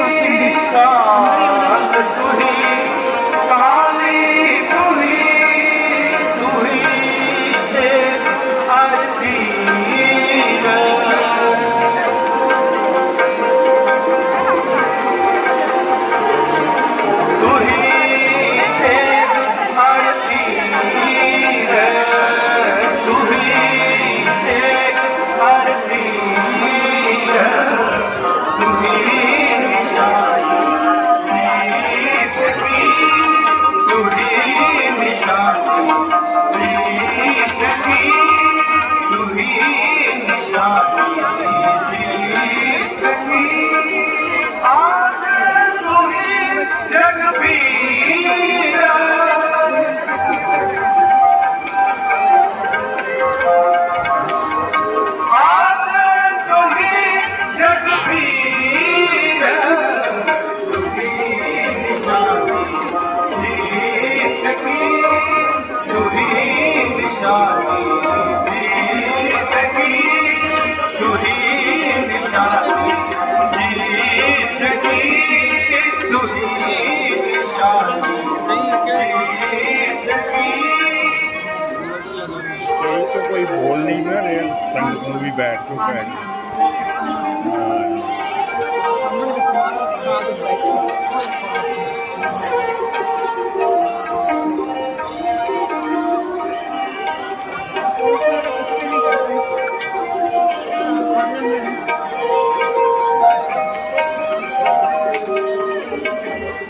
বাসন ਕੋਈ ਬੋਲ ਨਹੀਂ ਨਾ ਰਿਹਾ ਸੰਗਤ ਨੂੰ ਵੀ ਬੈਠ ਚੁੱਕਾ ਹੈ। ਸਾਹਮਣੇ ਦਿਖਾ ਰਿਹਾ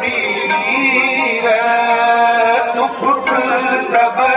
வீர துப்புக்கு தப